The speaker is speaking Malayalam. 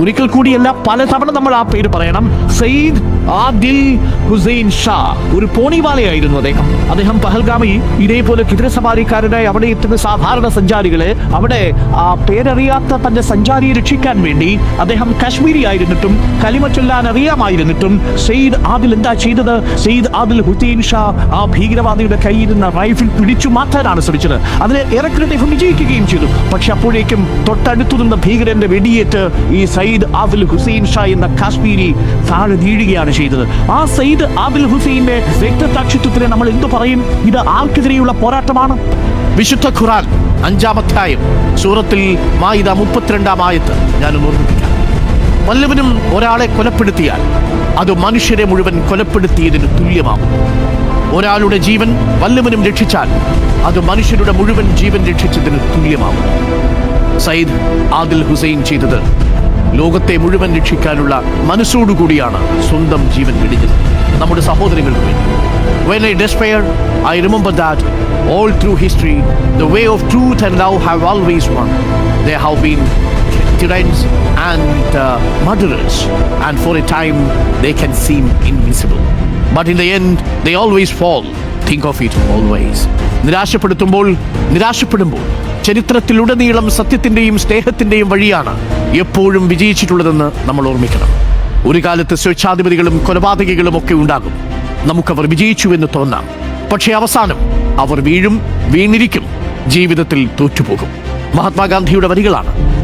ഒരിക്കൽ കൂടിയല്ല പല തവണ നമ്മൾ ആ പേര് പറയണം. സയ്യിദ് ആദിൽ ഹുസൈൻ ഷാ ഒരു പോണിവാലയായിരുന്നു അദ്ദേഹം. അദ്ദേഹം പഹൽഗാമി ഇതേപോലെ കുതിരസവാരിക്കാരനായി അവിടെ എത്തുന്ന സാധാരണ സഞ്ചാരികളെ അവിടെ ആ പേരറിയാത്ത തന്റെ സഞ്ചാരിയെ രക്ഷിക്കാൻ വേണ്ടി അദ്ദേഹം കാശ്മീരി ആയിരുന്നിട്ടും കലിമ ചൊല്ലാൻ അറിയാമായിരുന്നിട്ടും സെയ്ദ് ആദിൽ എന്താ ചെയ്തത്? സെയ്ദ് ആദിൽ ഹുസൈൻ ഷാ ആ ഭീകരവാദിയുടെ കയ്യിൽ നിന്ന് റൈഫിൾ പിടിച്ചു മാറ്റാനാണ് ശ്രമിച്ചത്. അതിന് ഏറെക്കുറെ അദ്ദേഹം വിജയിക്കുകയും ചെയ്തു. പക്ഷെ അപ്പോഴേക്കും തൊട്ടടുത്തു നിന്ന ഭീകരന്റെ വെടിയേറ്റ് ഈ സയ്യിദ് ആദിൽ ഹുസൈൻ ഷാ എന്ന കാശ്മീരി താഴെ വീഴുകയാണ് ചെയ്തത്. ആ സയ്യിദ് ആബിൽ ഹുസൈന്റെ രക്തസാക്ഷിത്വത്തിന് നമ്മൾ എന്തു പറയും? ഇത് ആർക്കെതിരെയുള്ള പോരാട്ടമാണ്? വിശുദ്ധ ഖുറാൻ അഞ്ചാമധ്യായം സൂറത്തിൽ മായിദ മുപ്പത്തിരണ്ടാം ആയത്ത് ഞാൻ ഓർമ്മിപ്പിക്കാം. വല്ലവനും ഒരാളെ കൊലപ്പെടുത്തിയാൽ അത് മനുഷ്യരെ മുഴുവൻ കൊലപ്പെടുത്തിയതിന് തുല്യമാകും. ഒരാളുടെ ജീവൻ വല്ലവനും രക്ഷിച്ചാൽ അത് മനുഷ്യരുടെ മുഴുവൻ ജീവൻ രക്ഷിച്ചതിന് തുല്യമാകും. സയ്യിദ് ആദിൽ ഹുസൈൻ ചെയ്തത് ലോകത്തെ മുഴുവൻ രക്ഷിക്കാനുള്ള മനസ്സോടുകൂടിയാണ് സ്വന്തം ജീവൻ വെടിഞ്ഞത് നമ്മുടെ സഹോദരങ്ങൾക്ക് വേണ്ടി When I despair, I remember that all through history, the way of truth and love have always won. There have been tyrants and uh, murderers, and for a time they can seem invincible. But in the end, they always fall. Think of it always. നിരാശപ്പെടുത്തുമ്പോൾ നിരാശപ്പെടുമ്പോൾ ചരിത്രത്തിലുടനീളം സത്യത്തിന്റെയും സ്നേഹത്തിന്റെയും വഴിയാണ് എപ്പോഴും വിജയിച്ചിട്ടുള്ളതെന്ന് നമ്മൾ ഓർമ്മിക്കണം. ഒരു കാലത്ത് സ്വേച്ഛാധിപതികളും കൊലപാതകികളും ഒക്കെ ഉണ്ടാകും. നമുക്കവർ വിജയിച്ചു എന്ന് തോന്നാം. പക്ഷേ അവസാനം അവർ വീഴും വീണിരിക്കും. ജീവിതത്തിൽ തോറ്റുപോകും. മഹാത്മാഗാന്ധിയുടെ വരികളാണ്.